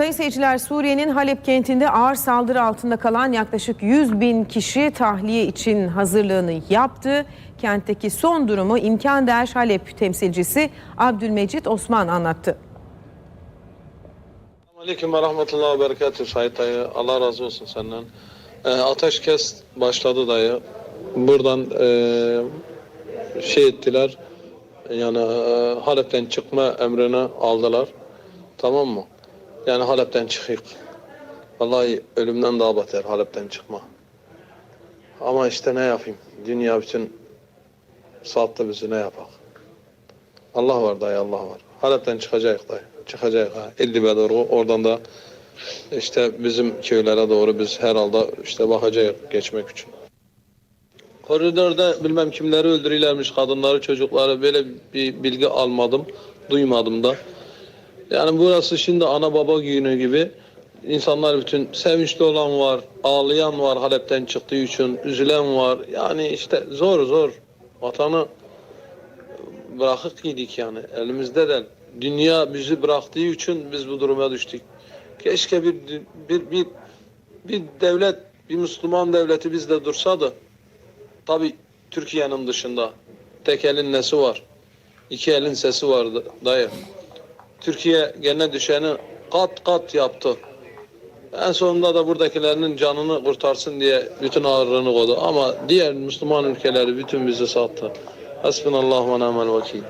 Sayın seyirciler Suriye'nin Halep kentinde ağır saldırı altında kalan yaklaşık 100 bin kişi tahliye için hazırlığını yaptı. Kentteki son durumu İmkan Değer Halep temsilcisi Abdülmecit Osman anlattı. Aleyküm ve rahmetullahi ve berekatuhu Sait dayı. Allah razı olsun senden. E, ateşkes başladı dayı. Buradan e, şey ettiler. Yani e, Halep'ten çıkma emrini aldılar. Tamam mı? Yani Halep'ten çıkık. Vallahi ölümden daha beter Halep'ten çıkma. Ama işte ne yapayım? Dünya bütün saatte bizi ne yapak? Allah var dayı Allah var. Halep'ten çıkacak dayı. Çıkacak ha. İdlib'e doğru. Oradan da işte bizim köylere doğru biz herhalde işte bakacağız geçmek için. Koridorda bilmem kimleri öldürüyorlarmış, kadınları, çocukları böyle bir bilgi almadım, duymadım da. Yani burası şimdi ana baba günü gibi. İnsanlar bütün sevinçli olan var, ağlayan var Halep'ten çıktığı için, üzülen var. Yani işte zor zor. Vatanı bırakık giydik yani elimizde de. Dünya bizi bıraktığı için biz bu duruma düştük. Keşke bir bir bir bir devlet, bir Müslüman devleti bizde dursaydı. Tabi Türkiye'nin dışında tek elin nesi var? İki elin sesi var da- dayı. Türkiye gene düşeni kat kat yaptı. En sonunda da buradakilerinin canını kurtarsın diye bütün ağırlığını koydu. Ama diğer Müslüman ülkeleri bütün bizi sattı. Hasbunallah ve ni'mel vekil.